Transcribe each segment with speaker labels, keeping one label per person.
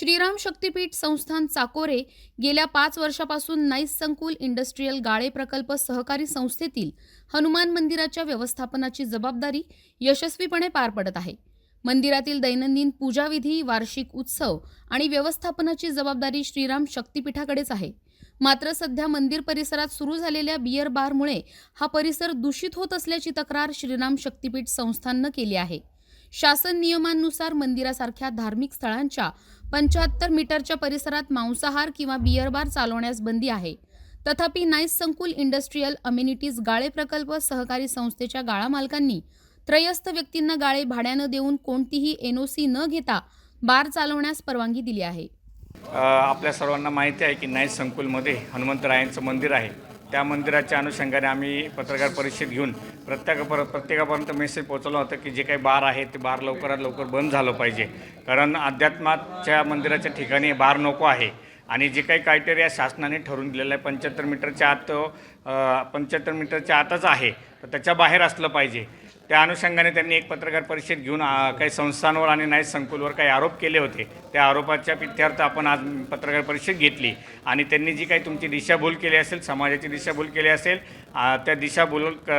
Speaker 1: श्रीराम शक्तीपीठ संस्थान चाकोरे गेल्या पाच वर्षापासून नाईस संकुल इंडस्ट्रीयल गाळे प्रकल्प सहकारी संस्थेतील हनुमान मंदिराच्या व्यवस्थापनाची जबाबदारी यशस्वीपणे पार पडत आहे. मंदिरातील दैनंदिन पूजाविधी वार्षिक उत्सव आणि व्यवस्थापनाची जबाबदारी श्रीराम शक्तीपीठाकडेच आहे. मात्र सध्या मंदिर परिसरात सुरू झालेल्या बियर बारमुळे हा परिसर दूषित होत असल्याची तक्रार श्रीराम शक्तीपीठ संस्थाननं केली आहे. शासन नियमांनुसार मंदिरासारख्या धार्मिक स्थळांच्या पंच्याहत्तर मीटरच्या परिसरात मांसाहार किंवा बियर बार चालवण्यास बंदी आहे. तथापि नाईस संकुल इंडस्ट्रीयल अम्युनिटीज गाळे प्रकल्प सहकारी संस्थेच्या गाळा मालकांनी त्रयस्थ व्यक्तींना गाळे भाड्यानं देऊन कोणतीही एनओसी न घेता बार चालवण्यास परवानगी दिली आहे.
Speaker 2: आपल्या सर्वांना माहिती आहे की नाईस संकुलमध्ये हनुमंतरायांचं मंदिर आहे. त्या मंदिराच्या अनुषंगाने आम्ही पत्रकार परिषद घेऊन प्रत्येक पर प्रत्येकापर्यंत मेसेज पोहोचवला होता की जे काही बार आहे ते बार लवकरात लवकर बंद झालं पाहिजे. कारण अध्यात्माच्या मंदिराच्या ठिकाणी बार नको आहे. आणि जे काही क्रायटेरिया शासनाने ठरवून दिलेलं आहे पंच्याहत्तर मीटरच्या आत पंच्याहत्तर मीटरच्या आतच आहे. तर त्याच्या बाहेर असलं पाहिजे. त्या अनुषंगाने त्यांनी एक पत्रकार परिषद घेऊन काही संस्थांवर आणि नाईट संकुलवर काही आरोप केले होते. त्या आरोपाच्या पित्यार्थ आपण आज पत्रकार परिषद घेतली. आणि त्यांनी जी काही तुमची दिशाभूल केली असेल समाजाची दिशाभूल केली असेल त्या दिशाभूल क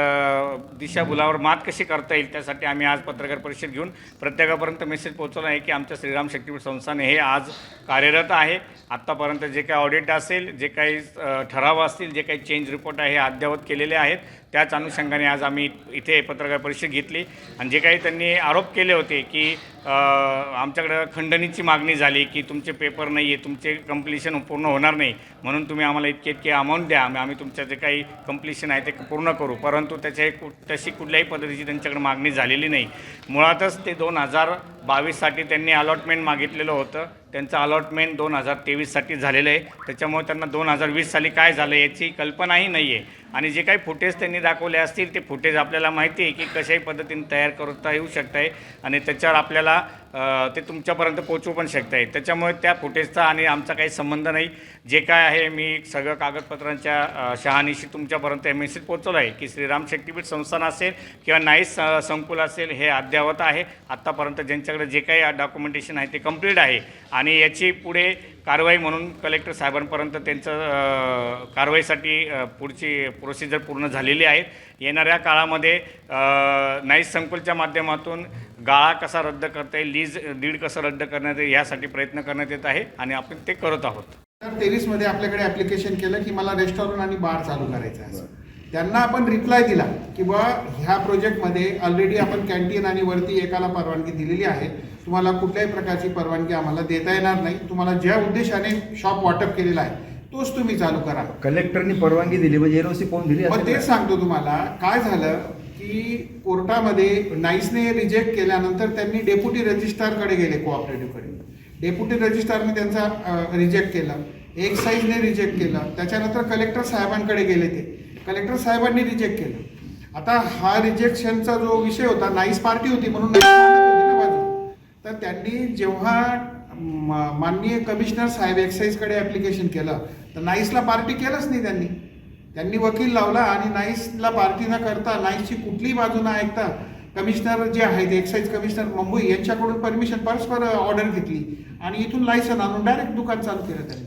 Speaker 2: दिशाभूलावर मात कशी करता येईल त्यासाठी आम्ही आज पत्रकार परिषद घेऊन प्रत्येकापर्यंत मेसेज पोहोचवला आहे की आमच्या श्रीराम शक्तीपीठ संस्थाने हे आज कार्यरत आहे. आत्तापर्यंत जे काही ऑडिट असेल जे काही ठराव असतील जे काही चेंज रिपोर्ट आहे हे अद्ययावत केलेले आहेत. त्याच अनुषंगाने आज आम्ही इथे पत्रकार परिषद घेतली. आणि जे काही त्यांनी आरोप केले होते की आमच्याकडं खंडणीची मागणी झाली की तुमचे पेपर नाही आहे तुमचे कम्प्लिशन पूर्ण होणार नाही. म्हणून तुम्ही आम्हाला इतके इतके अमाऊंट द्या. आम्ही आम्ही तुमच्या जे काही कम्प्लिशन आहे ते पूर्ण करू. परंतु त्याच्या कु तशी कुठल्याही पद्धतीची त्यांच्याकडे मागणी झालेली नाही. मुळातच ते दोन हजार बावीससाठी त्यांनी अलॉटमेंट मागितलेलं होतं. त्यांचं अलॉटमेंट दोन हजार तेवीससाठी झालेलं आहे. त्याच्यामुळे त्यांना दोन हजार वीस साली काय झालं याची कल्पनाही नाही आहे आणि जे काही फुटेज त्यांनी दाखवले असतील ते फुटेज आपल्याला माहिती आहे की कशाही पद्धतीने तयार करता येऊ शकत आहे आणि त्याच्यावर आपल्याला ते तुमच्यापर्यंत पोचवू पण शकत आहे त्याच्यामुळे त्या फुटेजचा आणि आमचा काही संबंध नाही. जे काय आहे मी सगळं कागदपत्रांच्या शहानीशी शहानिशी तुमच्यापर्यंत हे मेसेज पोचवलं आहे की श्रीराम शक्तीपीठ संस्थान असेल किंवा नाईस संकुल असेल हे अद्ययावत आहे. आत्तापर्यंत ज्यांच्याकडे जे काही डॉक्युमेंटेशन आहे ते कंप्लीट आहे. आणि याची पुढे कारवाई म्हणून कलेक्टर साहेबांपर्यंत त्यांचं कारवाईसाठी पुढची प्रोसिजर पूर्ण झालेली आहे. येणाऱ्या काळामध्ये नाईस संकुलच्या माध्यमातून गाळा कसा रद्द करता येईल लीज दीड कसं रद्द करण्यात येईल यासाठी प्रयत्न करण्यात येत आहे आणि आपण ते करत आहोत.
Speaker 3: तेवीसमध्ये आपल्याकडे ॲप्लिकेशन केलं की मला रेस्टॉरंट आणि बार चालू करायचं आहे. त्यांना आपण रिप्लाय दिला की बा ह्या प्रोजेक्टमध्ये ऑलरेडी आपण कॅन्टीन आणि वरती एकाला परवानगी दिलेली आहे. तुम्हाला कुठल्याही प्रकारची परवानगी आम्हाला देता येणार नाही. तुम्हाला ज्या उद्देशाने शॉप वाटप केलेला आहे तोच तुम्ही चालू करा.
Speaker 4: कलेक्टरनी परवानगी दिली म्हणजे एनओसी कोण दिली
Speaker 3: मग तेच? सांगतो तुम्हाला काय झालं की कोर्टामध्ये नाईसने रिजेक्ट केल्यानंतर त्यांनी डेप्युटी रजिस्ट्रारकडे गेले कोऑपरेटिव्हकडे डेप्युटी रजिस्ट्रारने त्यांचा रिजेक्ट केलं. एक्साईजने रिजेक्ट केलं. त्याच्यानंतर कलेक्टर साहेबांकडे गेले ते. कलेक्टर साहेबांनी रिजेक्ट केलं. आता हा रिजेक्शनचा जो विषय होता नाईस पार्टी होती म्हणून तर त्यांनी जेव्हा माननीय कमिशनर साहेब एक्साईजकडे ॲप्लिकेशन केलं तर नाईसला पार्टी केलंच नाही त्यांनी. त्यांनी वकील लावला आणि नाईसला पार्टी न करता नाईसची कुठलीही बाजू न ऐकता कमिशनर जे आहेत एक्साईज कमिशनर मुंबई यांच्याकडून परमिशन परस्पर ऑर्डर घेतली. आणि इथून लायसन आणून डायरेक्ट दुकान चालू केलं त्यांनी.